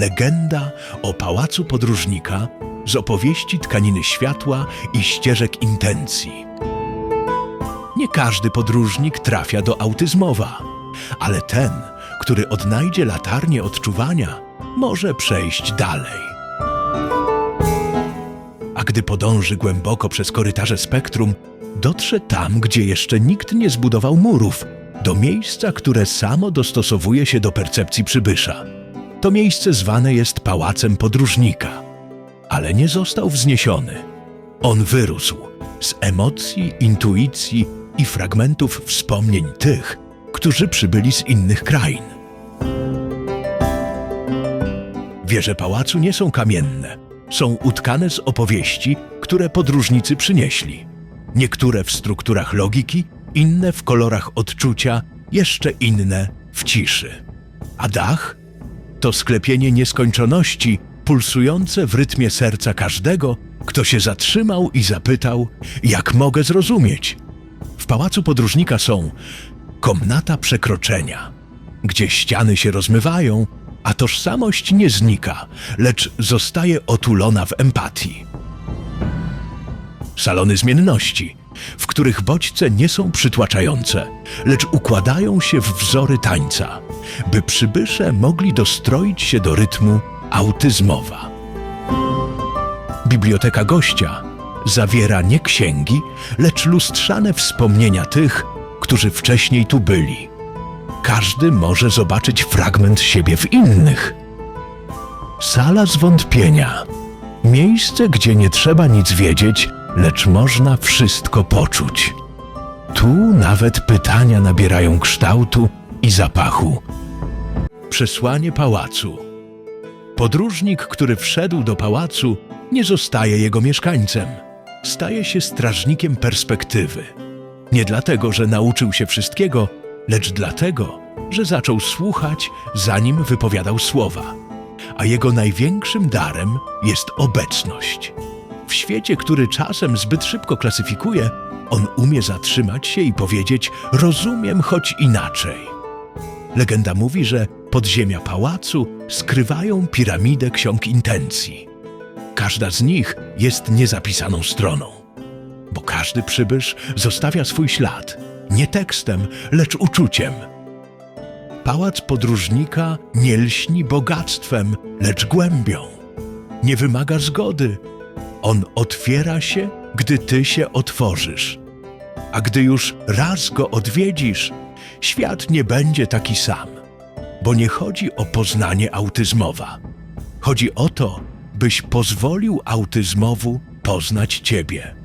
legenda o pałacu podróżnika z opowieści tkaniny światła i ścieżek intencji. Nie każdy podróżnik trafia do autyzmowa, ale ten, który odnajdzie latarnię odczuwania, może przejść dalej. A gdy podąży głęboko przez korytarze spektrum, dotrze tam, gdzie jeszcze nikt nie zbudował murów, do miejsca, które samo dostosowuje się do percepcji przybysza. To miejsce zwane jest Pałacem Podróżnika, ale nie został wzniesiony. On wyrósł z emocji, intuicji i fragmentów wspomnień tych, którzy przybyli z innych krain. Wieże pałacu nie są kamienne, są utkane z opowieści, które podróżnicy przynieśli. Niektóre w strukturach logiki, inne w kolorach odczucia, jeszcze inne w ciszy. A dach to sklepienie nieskończoności, pulsujące w rytmie serca każdego, kto się zatrzymał i zapytał, jak mogę zrozumieć. W pałacu podróżnika są komnata przekroczenia, gdzie ściany się rozmywają, a tożsamość nie znika, lecz zostaje otulona w empatii. Salony zmienności, w których bodźce nie są przytłaczające, lecz układają się w wzory tańca, by przybysze mogli dostroić się do rytmu autyzmowa. Biblioteka gościa zawiera nie księgi, lecz lustrzane wspomnienia tych, którzy wcześniej tu byli. Każdy może zobaczyć fragment siebie w innych. Sala zwątpienia. Miejsce, gdzie nie trzeba nic wiedzieć, lecz można wszystko poczuć. Tu nawet pytania nabierają kształtu i zapachu. Przesłanie pałacu. Podróżnik, który wszedł do pałacu, nie zostaje jego mieszkańcem. Staje się strażnikiem perspektywy. Nie dlatego, że nauczył się wszystkiego, lecz dlatego, że zaczął słuchać, zanim wypowiadał słowa. A jego największym darem jest obecność. W świecie, który czasem zbyt szybko klasyfikuje, on umie zatrzymać się i powiedzieć: Rozumiem, choć inaczej. Legenda mówi, że podziemia pałacu skrywają piramidę ksiąg intencji. Każda z nich jest niezapisaną stroną, bo każdy przybysz zostawia swój ślad, nie tekstem, lecz uczuciem. Pałac podróżnika nie lśni bogactwem, lecz głębią. Nie wymaga zgody. On otwiera się, gdy ty się otworzysz. A gdy już raz go odwiedzisz, świat nie będzie taki sam. Bo nie chodzi o poznanie autyzmowa. Chodzi o to, byś pozwolił autyzmowu poznać ciebie.